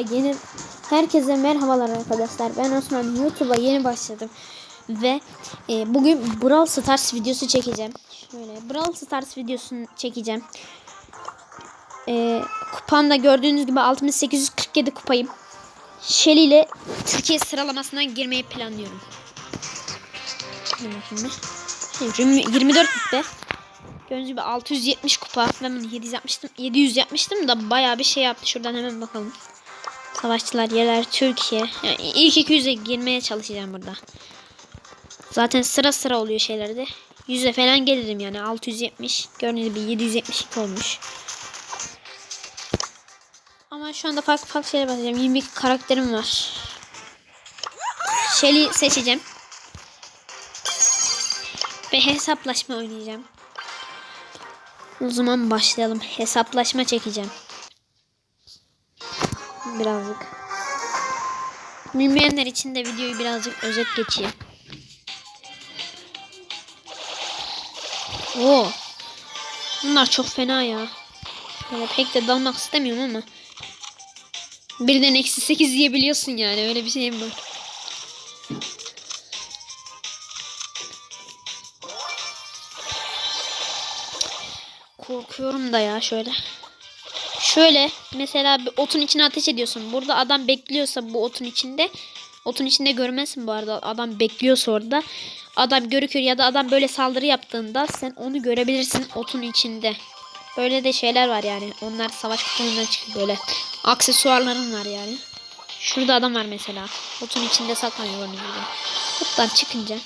Yeni herkese merhabalar arkadaşlar. Ben Osman YouTube'a yeni başladım ve e, bugün Brawl Stars videosu çekeceğim. Şöyle Brawl Stars videosunu çekeceğim. E, kupamda gördüğünüz gibi 6847 kupayım. Shelly ile Türkiye sıralamasına girmeyi planlıyorum. Şimdi. Şimdi 24 kupa. Gördüğünüz gibi 670 kupa. Ben bunu 700 yapmıştım. 700 yapmıştım da bayağı bir şey yaptı. Şuradan hemen bakalım. Savaşçılar yerler Türkiye. Yani ilk 200'e girmeye çalışacağım burada. Zaten sıra sıra oluyor şeylerde. 100'e falan gelirim yani 670. Gördüğünüz gibi 772 olmuş. Ama şu anda farklı farklı şeyler bakacağım. 22 karakterim var. Shelly seçeceğim. Ve hesaplaşma oynayacağım. O zaman başlayalım. Hesaplaşma çekeceğim. Birazcık. Bilmeyenler için de videoyu birazcık özet geçeyim. Oo. Bunlar çok fena ya. Böyle pek de dalmak istemiyorum ama. Birden eksi 8 yiyebiliyorsun yani. Öyle bir şeyim var. Korkuyorum da ya şöyle. Şöyle mesela bir otun içine ateş ediyorsun. Burada adam bekliyorsa bu otun içinde. Otun içinde görmezsin bu arada. Adam bekliyorsa orada. Adam görükür ya da adam böyle saldırı yaptığında sen onu görebilirsin otun içinde. Böyle de şeyler var yani. Onlar savaş kutularından çıkıyor böyle. Aksesuarların var yani. Şurada adam var mesela. Otun içinde saklanıyor onun gibi. Kuttan çıkınca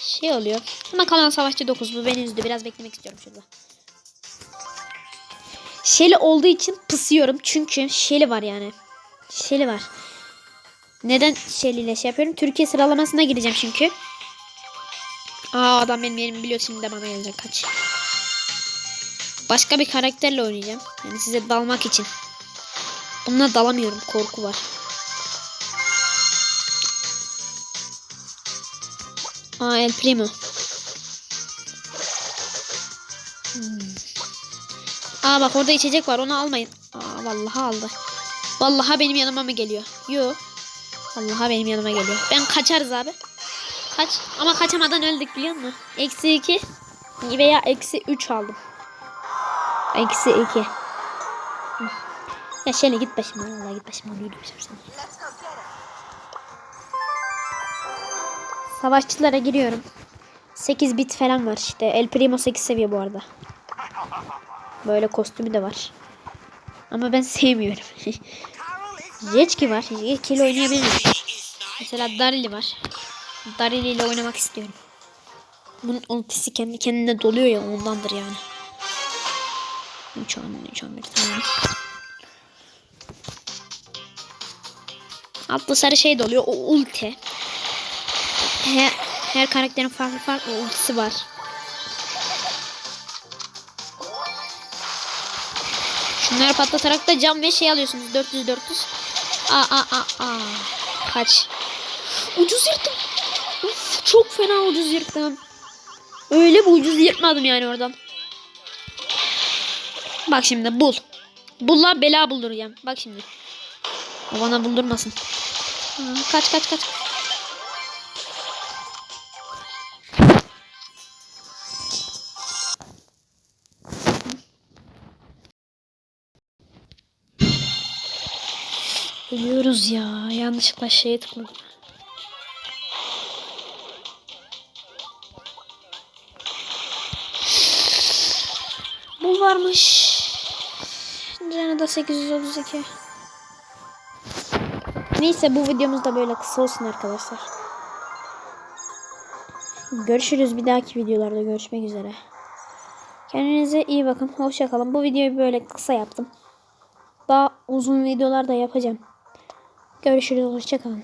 şey oluyor. Ama kalan savaşçı 9 bu beni üzdü. Biraz beklemek istiyorum şurada. Şeli olduğu için pısıyorum. Çünkü Şeli var yani. Şeli var. Neden Şeli ile şey yapıyorum? Türkiye sıralamasına gireceğim çünkü. Aa adam benim yerimi biliyor şimdi de bana gelecek kaç. Başka bir karakterle oynayacağım. Yani size dalmak için. Bununla dalamıyorum. Korku var. Aa El Primo. Hmm. Aa bak orada içecek var onu almayın. Aa vallahi aldı. Vallahi benim yanıma mı geliyor? Yo. Vallahi benim yanıma geliyor. Ben kaçarız abi. Kaç. Ama kaçamadan öldük biliyor musun? Eksi 2 veya eksi 3 aldım. Eksi 2. Ya şöyle git başımdan. Vallahi git başımdan. Yürüyeceğim. Savaşçılara giriyorum. 8 bit falan var işte. El Primo 8 seviye bu arada. Böyle kostümü de var. Ama ben sevmiyorum. Jetki var. Jetki ile oynayabilirim. Mesela Darili var. Darili ile oynamak istiyorum. Bunun ultisi kendi kendine doluyor ya ondandır yani. 3 10 3 11 tamam. Altta sarı şey doluyor. O ulti. Her, her karakterin farklı farklı ultisi var. Şunları patlatarak da cam ve şey alıyorsunuz. 400 400. Aa aa aa aa. Kaç. Ucuz yırttım. Uf, çok fena ucuz yırttım. Öyle bir ucuz yırtmadım yani oradan. Bak şimdi bul. Bulla bela bulduracağım. Bak şimdi. O bana buldurmasın. Aa, kaç kaç kaç. Ölüyoruz ya. Yanlışlıkla şeye tıkladım. Bu varmış. Canı da 832. Neyse bu videomuz da böyle kısa olsun arkadaşlar. Görüşürüz bir dahaki videolarda görüşmek üzere. Kendinize iyi bakın. Hoşça kalın. Bu videoyu böyle kısa yaptım. Daha uzun videolar da yapacağım. Görüşürüz. Hoşçakalın.